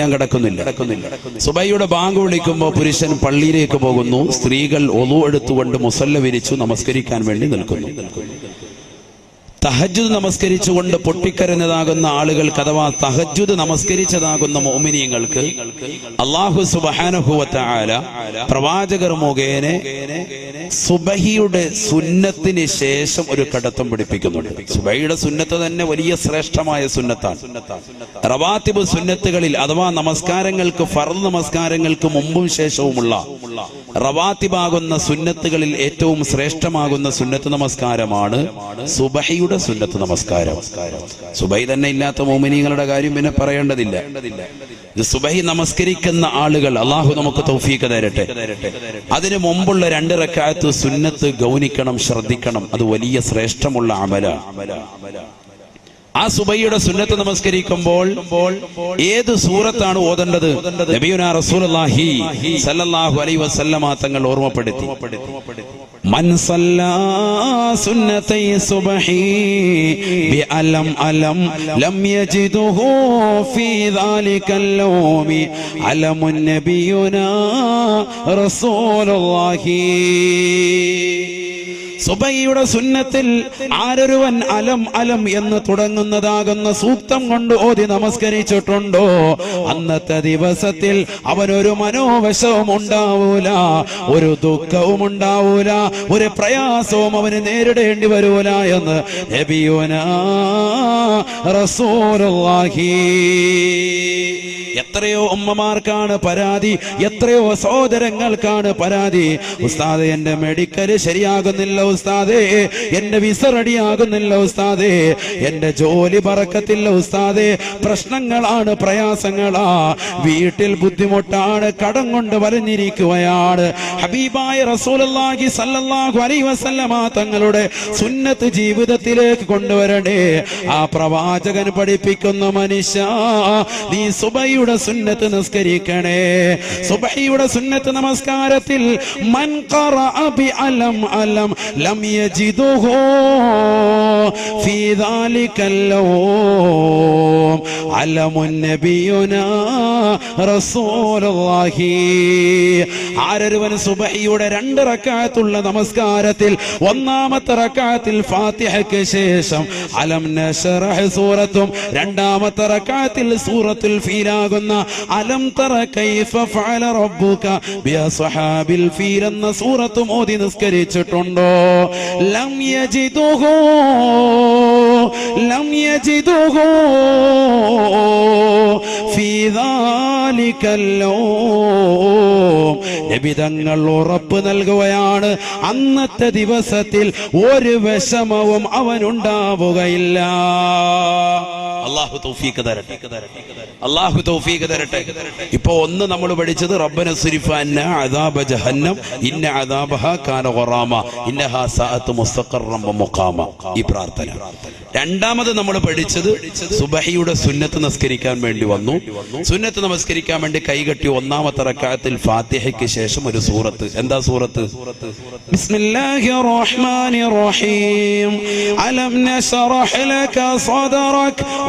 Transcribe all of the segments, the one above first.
ഞാൻ കിടക്കുന്നില്ല. സുബൈയുടെ ബാങ്ക് വിളിക്കുമ്പോൾ പുരുഷൻ പള്ളിയിലേക്ക് പോകുന്നു. സ്ത്രീകൾ ഒതു എടുത്തുകൊണ്ട് മുസല്ല വിരിച്ചു നമസ്കരിക്കാൻ വേണ്ടി നിൽക്കുന്നു. തഹജുദ് നമസ്കരിച്ചുകൊണ്ട് പൊട്ടിക്കരഞ്ഞതാകുന്ന ആളുകൾക്ക് അഥവാ തഹജ്ജുദ് നമസ്കരിച്ചതാകുന്ന മോമിനിയങ്ങൾക്ക് അള്ളാഹു സുബാനുഭവത്തായ പ്രവാചകർ മുഖേന സുബഹിയുടെ സുന്നത്തിന് ശേഷം ഒരു കടത്തം പിടിപ്പിക്കുന്നുണ്ട് സുബഹിയുടെ സുന്നത്ത് തന്നെ വലിയ ശ്രേഷ്ഠമായ സുന്നത്താണ്. റവാത്തിബ് സുന്നത്തുകളിൽ അഥവാ നമസ്കാരങ്ങൾക്ക് ഫർദ് നമസ്കാരങ്ങൾക്ക് മുമ്പും ശേഷവുമുള്ള റവാത്തിബാകുന്ന സുന്നത്തുകളിൽ ഏറ്റവും ശ്രേഷ്ഠമാകുന്ന സുന്നത്ത് നമസ്കാരമാണ് സുബഹിയുടെ സുന്നത്ത് നമസ്കാരം. സുബൈ തന്നെ ഇല്ലാത്ത മോമിനികളുടെ കാര്യം പിന്നെ പറയേണ്ടതില്ല. സുബൈ നമസ്കരിക്കുന്ന ആളുകൾ അള്ളാഹു നമുക്ക് തൗഫീക്ക് തരട്ടെ അതിനു മുമ്പുള്ള രണ്ട് റക്കാത്ത് സുന്നത്ത് ഗൗനിക്കണം ശ്രദ്ധിക്കണം. അത് വലിയ ശ്രേഷ്ഠമുള്ള അമല. ആ സുബൈയുടെ സുന്നത്ത് നമസ്കരിക്കുമ്പോൾ ഏത് സൂറത്താണ് ഓതേണ്ടത്? റസൂലുള്ളാഹി അലൈഹി വസല്ലമ തങ്ങൾ ഓർമ്മപ്പെടുത്തി. സുബൈയുടെ സുന്നത്തിൽ ആരൊരുവൻ അലം അലം എന്ന് തുടങ്ങുന്നതാകുന്ന സൂക്തം കൊണ്ട് ഓതി നമസ്കരിച്ചിട്ടുണ്ടോ? അന്നത്തെ ദിവസത്തിൽ അവനൊരു മനോവശവും ഉണ്ടാവൂല ഒരു ദുഃഖവും ഉണ്ടാവൂല ഒരു പ്രയാസവും അവന് നേരിടേണ്ടി വരൂല എന്ന് എത്രയോ ഉമ്മമാർക്കാണ് പരാതി എത്രയോ സഹോദരങ്ങൾക്കാണ് പരാതി. ഉസ്താദ് എന്റെ മെഡിക്കൽ ശരിയാകുന്നില്ല ഉസ്താദേ. എന്റെ വിസ റെഡിയാകുന്നില്ല ഉസ്താദേ. എന്റെ ജോലി പറക്കത്തില്ല ഉസ്താദേ. പ്രശ്നങ്ങളാണ് പ്രയാസങ്ങളാ. വീട്ടിൽ ബുദ്ധിമുട്ടാണ് കടം കൊണ്ട് വലഞ്ഞിരിക്കുകയാണ്. ഹബീബായ റസൂലി സല്ലാഹു അലൈ വസല്ലമ തങ്ങളുടെ സുന്നത്ത് ജീവിതത്തിലേക്ക് കൊണ്ടുവരണേ. ആ പ്രവാചകൻ പഠിപ്പിക്കുന്ന മനുഷ്യ നീ സുബയുടെ സുന്നത്ത് നിസ്കരിക്കണേ. സുബഹിയുടെ സുന്നത്ത് നമസ്കാരത്തിൽ മൻ ബി അലം അലം ലം യജിദുഹു ഫീ ദാലികൽ ലൗം അലമുൻ നബിയുനാ റസൂലുള്ളാഹി. ആരൊരുവൻ സുബഹിയുടെ രണ്ട് റക്കാത്തുള്ള നമസ്കാരത്തിൽ ഒന്നാമത്തെ റക്കാത്തിൽ ഫാത്തിഹയ്ക്ക് ശേഷം അലം നശറഹ് സൂറത്തും രണ്ടാമത്തെ റക്കാത്തിൽ സൂറത്തുൽ ഫീലാകുന്ന അലം തറ കൈഫ ഫഅല റബ്ബുക ഫീൽ എന്ന സൂറത്തും ഓതി നിസ്കരിച്ചിട്ടുണ്ടോ? ലം യജിദുഹു ലം യജിദുഹു ഫീ ഉറപ്പ് നൽകുകയാണ് അന്നത്തെ ദിവസത്തിൽ ഒരു വിഷമവും അവനുണ്ടാവുകയില്ല. അള്ളാഹു തൗഫീഖ് തരട്ടെ. അള്ളാഹു തൗഫീഖ് തരട്ടെ. ഇപ്പൊ ഒന്ന് നമ്മൾ പഠിച്ചത് റബ്ബന അദാബ ജഹന്നം ഇന്ന അദാബഹ കാന ഖറാമ ഇന്നഹാ സഅത്ത് മുസ്തഖറം മുഖാമ. ഈ പ്രാർത്ഥന. രണ്ടാമത് നമ്മൾ പഠിച്ചത് സുബഹിയുടെ സുന്നത്ത് നമസ്കരിക്കാൻ വേണ്ടി വന്നു. സുന്നത്ത് നമസ്കരിക്കാൻ വേണ്ടി കൈകെട്ടി ഒന്നാമത്തെ റക്കാത്തിൽ ഫാത്തിഹയ്ക്ക് ശേഷം ഒരു സൂറത്ത്. എന്താ സൂറത്ത്? ബിസ്മില്ലാഹിർ റഹ്മാനിർ റഹീം. അലം നശറഹ് ലക സദറക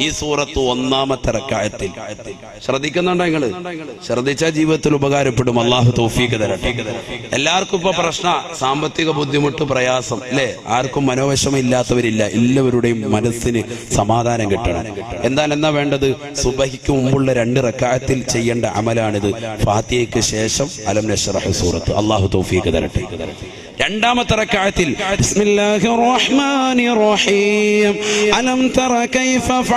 ഈ സൂറത്ത് ഒന്നാമത്തെ റക്കായത്തിൽ. ശ്രദ്ധിക്കുന്നുണ്ടോ നിങ്ങൾ? ശ്രദ്ധിച്ച ജീവിതത്തിൽ ഉപകാരപ്പെടും. അള്ളാഹു തോഫീക്ക് തരട്ടെ. എല്ലാവർക്കും ഇപ്പൊ പ്രശ്ന സാമ്പത്തിക ബുദ്ധിമുട്ട് പ്രയാസം അല്ലെ? ആർക്കും മനോവശം ഇല്ലാത്തവരില്ല എല്ലാവരുടെയും മനസ്സിന് സമാധാനം കിട്ടണം. എന്നാൽ എന്നാ വേണ്ടത്? സുബഹിക്ക് മുമ്പുള്ള രണ്ട് റക്കായത്തിൽ ചെയ്യേണ്ട അമലാണിത്. ഫാത്തിയയ്ക്ക് ശേഷം അലം നഷറഹ് സൂറത്ത്. അള്ളാഹു തോഫീക്ക് തരട്ടെ. രണ്ടാമത്തെ റക്കായത്തിൽ റഹീം. അലം തറ കൈഫ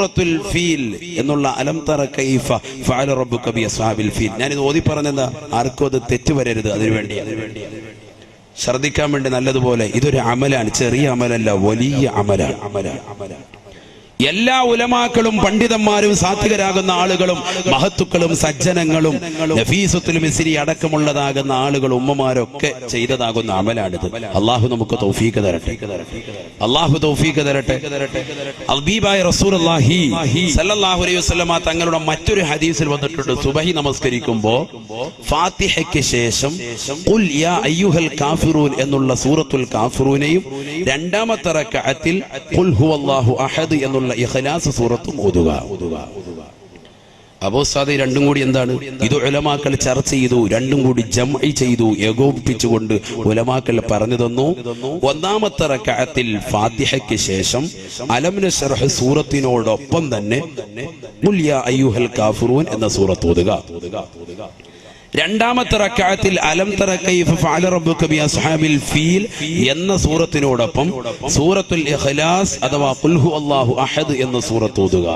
സൂറത്തുൽ ഫീൽ എന്നുള്ള അലം തറ കൈഫ ഫഅല റബ്ബുക ബി അസ്ഹാബിൽ ഫീൽ. ഞാൻ ഇത് ഓതി പറഞ്ഞത് ആർക്കും അത് തെറ്റ് വരരുത് അതിനു വേണ്ടി ശ്രദ്ധിക്കാൻ വേണ്ടി നല്ലതുപോലെ ഇതൊരു അമലാണ് ചെറിയ അമലല്ല വലിയ അമലാണ് അമലാണ്. എല്ലാ ഉലമാക്കളും പണ്ഡിതന്മാരും സാത്വികരാകുന്ന ആളുകളും മഹത്തുക്കളും സജ്ജനങ്ങളും നഫീസത്തുൽ മിസ്രി അടക്കമുള്ളതാകുന്ന ആളുകൾ ഉമ്മമാരൊക്കെ ചെയ്തതാകുന്ന അമലാണിത്. അള്ളാഹു നമുക്ക് തൗഫീക്ക് തരട്ടെ. അള്ളാഹു തൗഫീക്ക് തരട്ടെ. അൽബീബായ സല്ലല്ലാഹു അലൈഹി തങ്ങളുടെ മറ്റൊരു ഹദീസിൽ വന്നിട്ടുണ്ട്. സുബഹി നമസ്കരിക്കുമ്പോ ഫാത്തിഹയ്ക്ക് ശേഷം ഖുൽ യാ അയ്യുഹൽ കാഫിറൂൻ എന്നുള്ള സൂറത്തുൽ കാഫിറൂനെയും രണ്ടാമത്തെ റക്അത്തിൽ ഖുൽ ഹുവല്ലാഹു അഹദ് എന്നുള്ള ഇഖ്ലാസ് സൂറത്തും ഓതുക. അബോസാദ് രണ്ടും കൂടി എന്താണ്? ഇത് ഉലമാക്കൾ ചർച്ച ചെയ്തു രണ്ടും കൂടി ജംഇ ചെയ്തു ഏകോപിപ്പിച്ചുകൊണ്ട് ഉലമാക്കൾ പറഞ്ഞു തന്നു. ഒന്നാമത്തെ റക്അത്തിൽ ഫാത്തിഹയ്ക്ക് ശേഷം അലമന ഷർഹ് സൂറത്തിനോടൊപ്പം തന്നെ ഖുൽ യാ അയ്യുഹൽ കാഫിറൂൻ എന്ന സൂറത്ത് ഓതുക. രണ്ടാമത്തെ റക്കാത്തിൽ അലം അസ്ഹാബിൽ ഫീൽ എന്ന സൂറത്തിനോടൊപ്പം സൂറത്തുൽ ഇഖ്ലാസ് അഥവാ ഖുൽ ഹു അല്ലാഹു അഹദ് എന്ന സൂറത്ത് ഓതുക.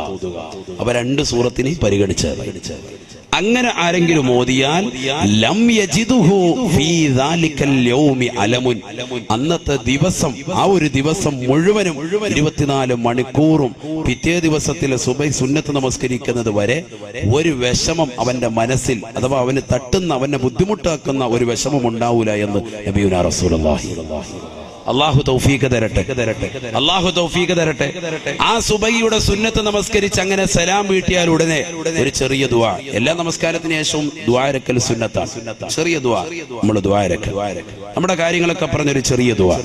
അവ രണ്ട് സൂറത്തിനെ പരിഗണിച്ചത് അങ്ങനെ ആരെങ്കിലും ഓതിയാൽ ലം യജിദുഹു ഫീ യൗമി അലമുൻ. അന്നത്തെ ദിവസം ആ ഒരു ദിവസം മുഴുവനും ഇരുപത്തിനാല് മണിക്കൂറും പിറ്റേ ദിവസത്തിലെ സുബൈ സുന്നത്ത് നമസ്കരിക്കുന്നത് വരെ ഒരു വിഷമം അവന്റെ മനസ്സിൽ അഥവാ അവന് തട്ടുന്ന അവനെ ബുദ്ധിമുട്ടാക്കുന്ന ഒരു വിഷമം ഉണ്ടാവൂല എന്ന് നബിയുന റസൂലുള്ളാഹി. അള്ളാഹു തൗഫീഖ് തരട്ടെ. അള്ളാഹു തൗഫീഖ് തരട്ടെ. ആ സുബൈയുടെ സുന്നത്ത് നമസ്കരിച്ച് അങ്ങനെ സലാം വീട്ടിയാൽ ഉടനെ ഒരു ചെറിയ ദുആ. എല്ലാ നമസ്കാരത്തിന് ശേഷവും ദ്വാരക്കൽ സുന്നത്താണ്. ചെറിയ ദുആ. നമ്മൾ ദ്വാരക്കൽ നമ്മുടെ കാര്യങ്ങളൊക്കെ പറഞ്ഞൊരു ചെറിയ ദുആ.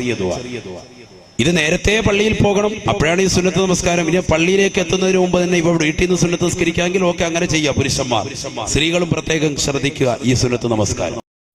ഇത് നേരത്തെ പള്ളിയിൽ പോകണം. അപ്പോഴാണ് ഈ സുന്നത്ത് നമസ്കാരം. ഇനി പള്ളിയിലേക്ക് എത്തുന്നതിന് മുമ്പ് തന്നെ ഇവ വീട്ടിൽ നിന്ന് സുന്നത്ത് നമസ്കരിക്കാമെങ്കിൽ ഓക്കെ അങ്ങനെ ചെയ്യാം പുരുഷന്മാർ. സ്ത്രീകളും പ്രത്യേകം ശ്രദ്ധിക്കുക ഈ സുന്നത്ത് നമസ്കാരം.